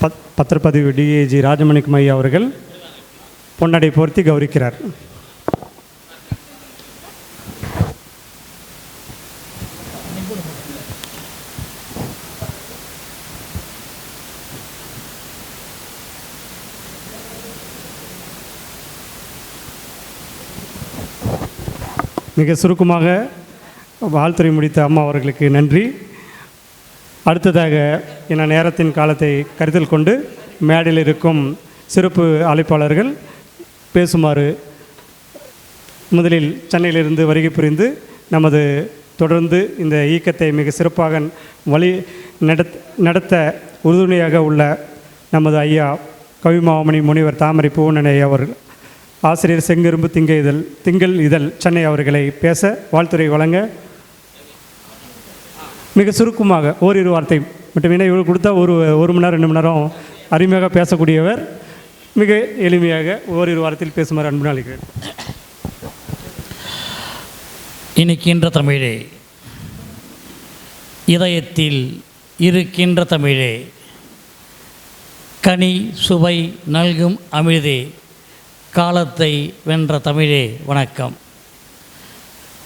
பத் பத்திரப்பதிவு டிஏஜி ராஜமணிக்கும் மையா அவர்கள் பொன்னடை போர்த்தி கௌரிக்கிறார். மிக சுருக்கமாக வாழ்த்துறை முடித்த அம்மா அவர்களுக்கு நன்றி. அடுத்ததாக என்ன நேரத்தின் காலத்தை கருத்தில் கொண்டு மேடையில் இருக்கும் சிறப்பு அழைப்பாளர்கள் பேசுமாறு முதலில் சென்னையிலிருந்து வருகை புரிந்து நமது தொடர்ந்து இந்த இயக்கத்தை மிக சிறப்பாக வழி நடத் நடத்த உறுதுணையாக உள்ள நமது ஐயா கவிமாமணி முனிவர் தாமரை பூவனனை அவர்கள் ஆசிரியர் செங்கரும்பு திங்க இதழ் திங்கள் இதழ் சென்னை அவர்களை பேச வாழ்த்துறை வழங்க மிக சுருக்கமாக ஓரிரு வார்த்தை மட்டும் ஏன்னா இவர் கொடுத்தா ஒரு ஒரு மணி நேரம் ரெண்டு மணி நேரம் அருமையாக பேசக்கூடியவர் மிக எளிமையாக ஓரிரு வாரத்தில் பேசுமாறு அன்பு அளிக்கிறேன் இனிக்கின்ற தமிழே இதயத்தில் இருக்கின்ற தமிழே கனி சுவை நல்கும் அமிழ்தே காலத்தை வென்ற தமிழே வணக்கம்.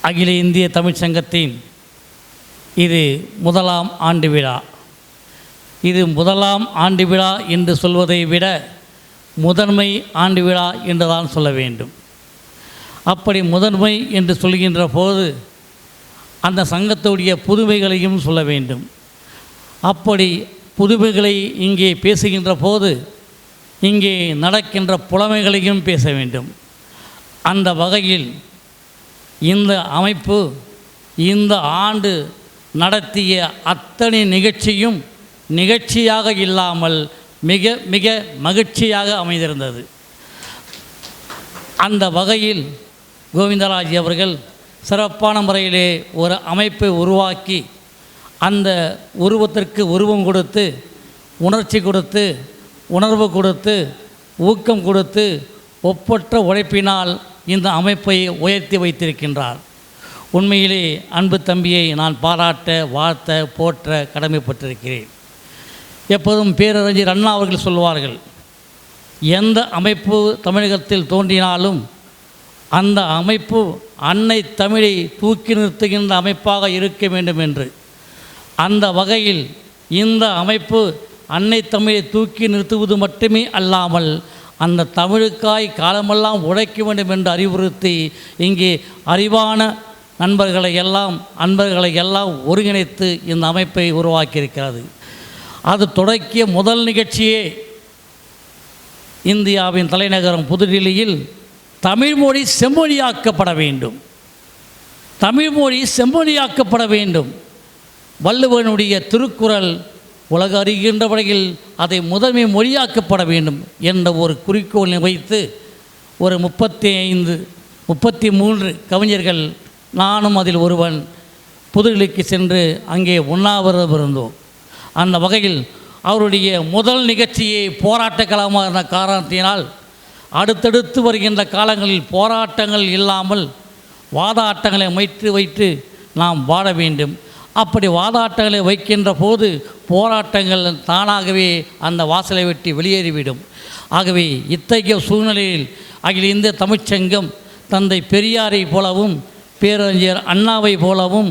அகில இந்திய தமிழ்ச் சங்கத்தின் இது முதலாம் ஆண்டு விழா. இது முதலாம் ஆண்டு விழா என்று சொல்வதை விட முதன்மை ஆண்டு விழா என்றுதான் சொல்ல வேண்டும். அப்படி முதன்மை என்று சொல்கின்ற போது அந்த சங்கத்துடைய புதுமைகளையும் சொல்ல வேண்டும். அப்படி புதுமைகளை இங்கே பேசுகின்ற போது இங்கே நடக்கின்ற புலமைகளையும் பேச வேண்டும். அந்த வகையில் இந்த அமைப்பு இந்த ஆண்டு நடத்திய அத்தனை நிகழ்ச்சியும் நிகழ்ச்சியாக இல்லாமல் மிக மிக மகிழ்ச்சியாக அமைந்திருந்தது. அந்த வகையில் கோவிந்தராஜ் அவர்கள் சிறப்பான முறையிலே ஒரு அமைப்பை உருவாக்கி அந்த உருவத்திற்கு உருவம் கொடுத்து உணர்ச்சி கொடுத்து உணர்வு கொடுத்து ஊக்கம் கொடுத்து ஒப்பற்ற உழைப்பினால் இந்த அமைப்பை உயர்த்தி வைத்திருக்கின்றார். உண்மையிலே அன்பு தம்பியை நான் பாராட்ட வாழ்த்த போற்ற கடமைப்பட்டிருக்கிறேன். எப்போதும் பேரறிஞர் அண்ணா அவர்கள் சொல்வார்கள் எந்த அமைப்பு தமிழகத்தில் தோன்றினாலும் அந்த அமைப்பு அன்னை தமிழை தூக்கி நிறுத்துகின்ற அமைப்பாக இருக்க வேண்டும் என்று. அந்த வகையில் இந்த அமைப்பு அன்னை தமிழை தூக்கி நிறுத்துவது மட்டுமே அல்லாமல் அந்த தமிழுக்காய் காலமெல்லாம் உழைக்க வேண்டும் என்று அறிவுறுத்தி இங்கே அறிவான நண்பர்களை எல்லாம் அன்பர்களை எல்லாம் ஒருங்கிணைத்து இந்த அமைப்பை உருவாக்கியிருக்கிறது. அது தொடக்கிய முதல் நிகழ்ச்சியே இந்தியாவின் தலைநகரம் புதுடில்லியில் தமிழ்மொழி செம்மொழியாக்கப்பட வேண்டும். தமிழ்மொழி செம்மொழியாக்கப்பட வேண்டும். வள்ளுவனுடைய திருக்குறள் உலக அறிகின்ற வகையில் அதை முதன்மை மொழியாக்கப்பட வேண்டும் என்ற ஒரு குறிக்கோளை வைத்து ஒரு முப்பத்தி ஐந்து முப்பத்தி மூன்று கவிஞர்கள் நானும் அதில் ஒருவன். புதுடில்லிக்கு சென்று அங்கே உண்ணாவிரதம் இருந்தோம். அந்த வகையில் அவருடைய முதல் நிகழ்ச்சியை போராட்ட களமாக இருந்த காரணத்தினால் அடுத்தடுத்து வருகின்ற காலங்களில் போராட்டங்கள் இல்லாமல் வாதாட்டங்களை வைத்து வைத்து நாம் வாழ வேண்டும். அப்படி வாதாட்டங்களை வைக்கின்ற போது போராட்டங்கள் தானாகவே அந்த வாசலை வெட்டி வெளியேறிவிடும். ஆகவே இத்தகைய சூழ்நிலையில் அகில இந்திய தமிழ்ச்சங்கம் தந்தை பெரியாரை போலவும் பேரறிஞர் அண்ணாவை போலவும்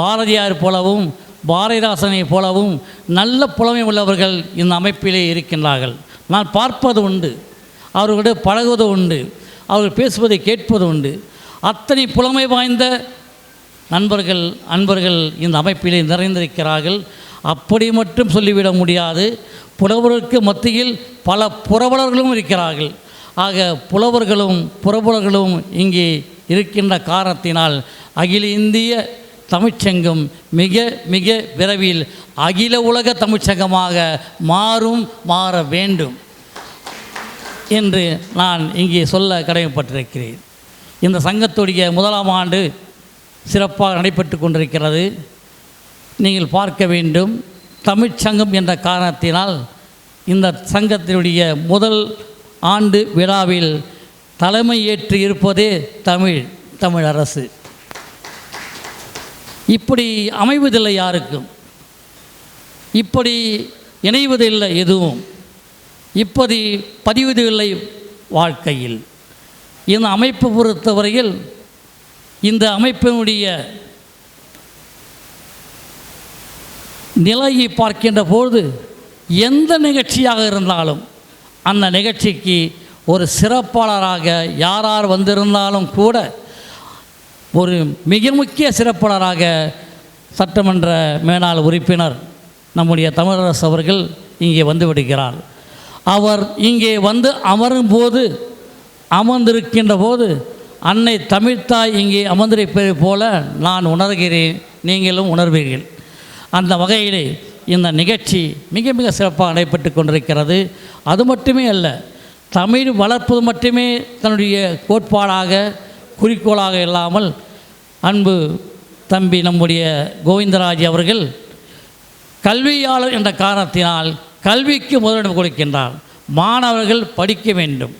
பாரதியார் போலவும் பாரதிதாசனை போலவும் நல்ல புலமை உள்ளவர்கள் இந்த அமைப்பிலே இருக்கின்றார்கள். நான் பார்ப்பது உண்டு அவர்களோடு பழகுவது உண்டு அவர்கள் பேசுவதை கேட்பது உண்டு. அத்தனை புலமை வாய்ந்த நண்பர்கள் அன்பர்கள் இந்த அமைப்பிலே நிறைந்திருக்கிறார்கள். அப்படி மட்டும் சொல்லிவிட முடியாது. புலவர்களுக்கு மத்தியில் பல புரவலர்களும் இருக்கிறார்கள். ஆக புலவர்களும் புறப்புலர்களும் இங்கே இருக்கின்ற காரணத்தினால் அகில இந்திய தமிழ்ச்சங்கம் மிக மிக விரைவில் அகில உலக தமிழ்ச்சங்கமாக மாறும் மாற வேண்டும் என்று நான் இங்கே சொல்ல கடமைப்பட்டிருக்கிறேன். இந்த சங்கத்துடைய முதலாம் ஆண்டு சிறப்பாக நடைபெற்று கொண்டிருக்கிறது. நீங்கள் பார்க்க வேண்டும் தமிழ்ச்சங்கம் என்ற காரணத்தினால் இந்த சங்கத்தினுடைய முதல் ஆண்டு விழாவில் தலைமை ஏற்று இருப்பதே தமிழ் தமிழ் அரசு. இப்படி அமைவதில்லை யாருக்கும். இப்படி இணைவதில்லை எதுவும். இப்படி பதிவதில்லை வாழ்க்கையில். இந்த அமைப்பு பொறுத்தவரையில் இந்த அமைப்பினுடைய நிலையை பார்க்கின்ற பொழுது எந்த நிகழ்ச்சியாக இருந்தாலும் அந்த நிகழ்ச்சிக்கு ஒரு சிறப்பாளராக யார் யார் வந்திருந்தாலும் கூட ஒரு மிக முக்கிய சிறப்பாளராக சட்டமன்ற மேலாள் உறுப்பினர் நம்முடைய தமிழரசு அவர்கள் இங்கே வந்து விடுகிறார் அவர் இங்கே வந்து அமரும் போது அமர்ந்திருக்கின்ற போது அன்னை தமிழ்த்தாய் இங்கே அமர்ந்திருப்பது போல நான் உணர்கிறேன் நீங்களும் உணர்வீர்கள். அந்த வகையிலே இந்த நிகழ்ச்சி மிக மிக சிறப்பாக நடைபெற்று கொண்டிருக்கிறது. அது மட்டுமே அல்ல தமிழ் வளர்ப்பது மட்டுமே தன்னுடைய கோட்பாடாக குறிக்கோளாக இல்லாமல் அன்பு தம்பி நம்முடைய கோவிந்தராஜ் அவர்கள் கல்வியாளர் என்ற காரணத்தினால் கல்விக்கு முதலிடம் கொடுக்கின்றார். மாணவர்கள் படிக்க வேண்டும்.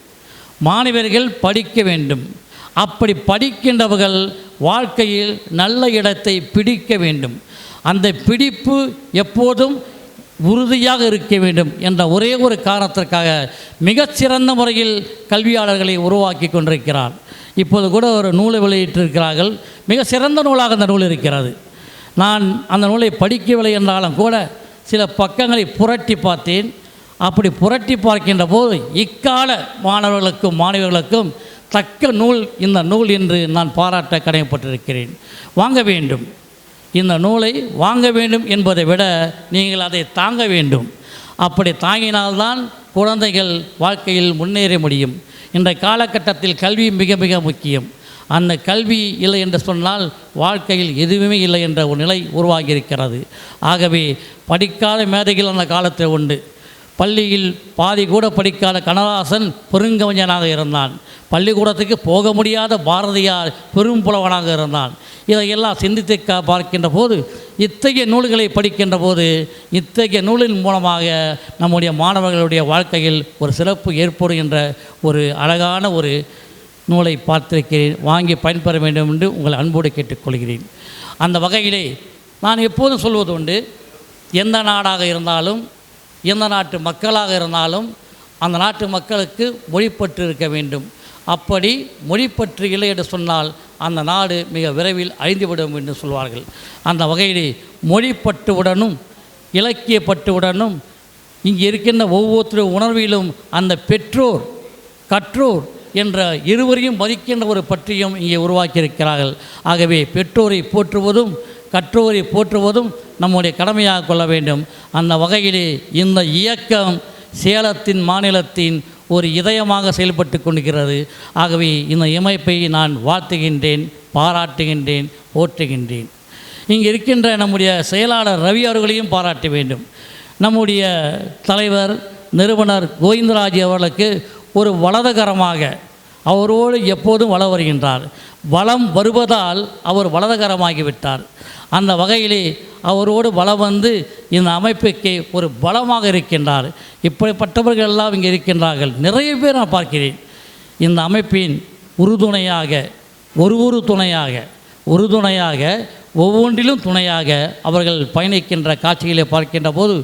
மாணவர்கள் படிக்க வேண்டும். அப்படி படிக்கின்றவர்கள் வாழ்க்கையில் நல்ல இடத்தை பிடிக்க வேண்டும். அந்த பிடிப்பு எப்போதும் உறுதியாக இருக்க வேண்டும் என்ற ஒரே ஒரு காரணத்திற்காக மிகச்சிறந்த முறையில் கல்வியாளர்களை உருவாக்கி கொண்டிருக்கிறார். இப்போது கூட ஒரு நூலை வெளியிட்டிருக்கிறார்கள். மிக சிறந்த நூலாக அந்த நூல் இருக்கிறது. நான் அந்த நூலை படிக்கவில்லை என்றாலும் கூட சில பக்கங்களை புரட்டி பார்த்தேன். அப்படி புரட்டி பார்க்கின்ற போது இக்கால மாணவர்களுக்கும் மாணவர்களுக்கும் தக்க நூல் இந்த நூல் என்று நான் பாராட்ட கடமைப்பட்டிருக்கிறேன். வாங்க வேண்டும். இந்த நூலை வாங்க வேண்டும் என்பதை விட நீங்கள் அதை தாங்க வேண்டும். அப்படி தாங்கினால்தான் குழந்தைகள் வாழ்க்கையில் முன்னேற முடியும். இந்த காலகட்டத்தில் கல்வி மிக மிக முக்கியம். அந்த கல்வி இல்லை என்று சொன்னால் வாழ்க்கையில் எதுவுமே இல்லை என்ற ஒரு நிலை உருவாகியிருக்கிறது. ஆகவே படிக்காத மேதைகள் அந்த காலத்தில் உண்டு. பள்ளியில் பாதி கூட படிக்காத கனராசன் பெருங்கவிஞனாக இருந்தான். பள்ளிக்கூடத்துக்கு போக முடியாத பாரதியார் பெரும் புலவனாக இருந்தான். இதையெல்லாம் சிந்தித்து கா- பார்க்கின்ற போது இத்தகைய நூல்களை படிக்கின்ற போது இத்தகைய நூலின் மூலமாக நம்முடைய மாணவர்களுடைய வாழ்க்கையில் ஒரு சிறப்பு ஏற்படுகின்ற ஒரு அழகான ஒரு நூலை பார்த்திருக்கிறேன். வாங்கி பயன்பெற வேண்டும் என்று உங்களை அன்போடு கேட்டுக்கொள்கிறேன். அந்த வகையிலே நான் எப்போதும் சொல்வது உண்டு எந்த நாடாக இருந்தாலும் எந்த நாட்டு மக்களாக இருந்தாலும் அந்த நாட்டு மக்களுக்கு மொழிப்பற்று இருக்க வேண்டும். அப்படி மொழிப்பற்று இல்லை என்று சொன்னால் அந்த நாடு மிக விரைவில் அழிந்துவிடும் என்று சொல்வார்கள். அந்த வகையிலே மொழிப்பற்றுவுடனும் இலக்கியப்பட்டுவுடனும் இங்கே இருக்கின்ற ஒவ்வொருத்தரும் உணர்விலும் அந்த பெற்றோர் கற்றோர் என்ற இருவரையும் மதிக்கின்ற ஒரு பற்றியும் இங்கே உருவாக்கியிருக்கிறார்கள். ஆகவே பெற்றோரை போற்றுவதும் கற்றோரை போற்றுவதும் நம்முடைய கடமையாக கொள்ள வேண்டும். அந்த வகையிலே இந்த இயக்கம் சேலத்தின் மாநிலத்தின் ஒரு இதயமாக செயல்பட்டு கொண்டிருக்கிறது. ஆகவே இந்த இமைப்பை நான் வாழ்த்துகின்றேன் பாராட்டுகின்றேன் போற்றுகின்றேன் இங்கே இருக்கின்ற நம்முடைய செயலாளர் ரவி அவர்களையும் பாராட்ட வேண்டும். நம்முடைய தலைவர் நிறுவனர் கோவிந்தராஜ் அவர்களுக்கு ஒரு வலதுகரமாக அவரோடு எப்போதும் வள வருகின்றார். வளம் வருவதால் அவர் வலதகரமாகிவிட்டார். அந்த வகையிலே அவரோடு வளம் வந்து இந்த அமைப்புக்கு ஒரு பலமாக இருக்கின்றார். இப்படிப்பட்டவர்கள் எல்லாம் இங்கே இருக்கின்றார்கள். நிறைய பேர் நான் பார்க்கிறேன். இந்த அமைப்பின் உறுதுணையாக ஒரு ஒரு துணையாக உறுதுணையாக ஒவ்வொன்றிலும் துணையாக அவர்கள் பயணிக்கின்ற காட்சிகளை பார்க்கின்ற போது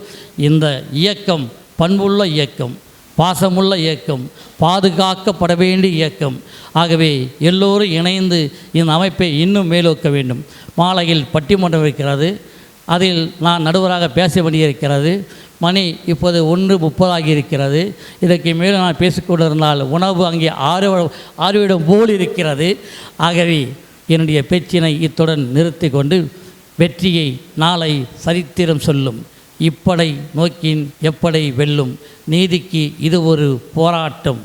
இந்த இயக்கம் பண்புள்ள இயக்கம் பாசமுள்ள இயக்கம் பாதுகாக்கப்பட வேண்டிய இயக்கம். ஆகவே எல்லோரும் இணைந்து இந்த அமைப்பை இன்னும் மேலோக்க வேண்டும். மாலையில் பட்டிமன்றம் இருக்கிறது. அதில் நான் நடுவராக பேச வேண்டியிருக்கிறது. மணி இப்போது ஒன்று முப்பதாகி இருக்கிறது. இதற்கு மேலும் நான் பேசிக்கொண்டிருந்தால் உணவு அங்கே ஆறு ஆறுவிடம் போல் இருக்கிறது. ஆகவே என்னுடைய பேச்சினை இத்துடன் நிறுத்தி கொண்டு வெற்றியை நாளை சரித்திரம் சொல்லும். இப்படை நோக்கின் எப்படை வெல்லும்? நீதிக்கு இது ஒரு போராட்டம்.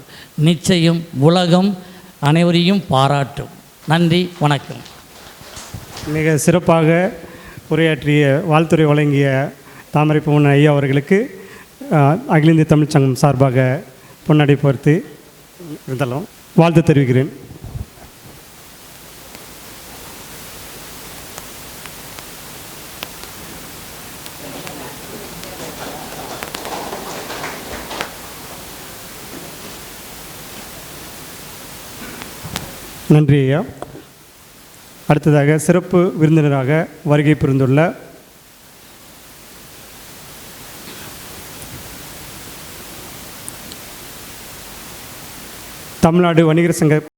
நிச்சயம் உலகம் அனைவரையும் பாராட்டும். நன்றி வணக்கம். மிக சிறப்பாக உரையாற்றிய வாழ்த்துறை வழங்கிய தாமரை பூவன் ஐயா அவர்களுக்கு அகில இந்திய தமிழ்ச்சங்கம் சார்பாக பொன்னடை பொறுத்து இருந்தாலும் வாழ்த்து தெரிவிக்கிறேன். நன்றி ஐயா. அடுத்ததாக சிறப்பு விருந்தினராக வருகை புரிந்துள்ள தமிழ்நாடு வணிகர் சங்க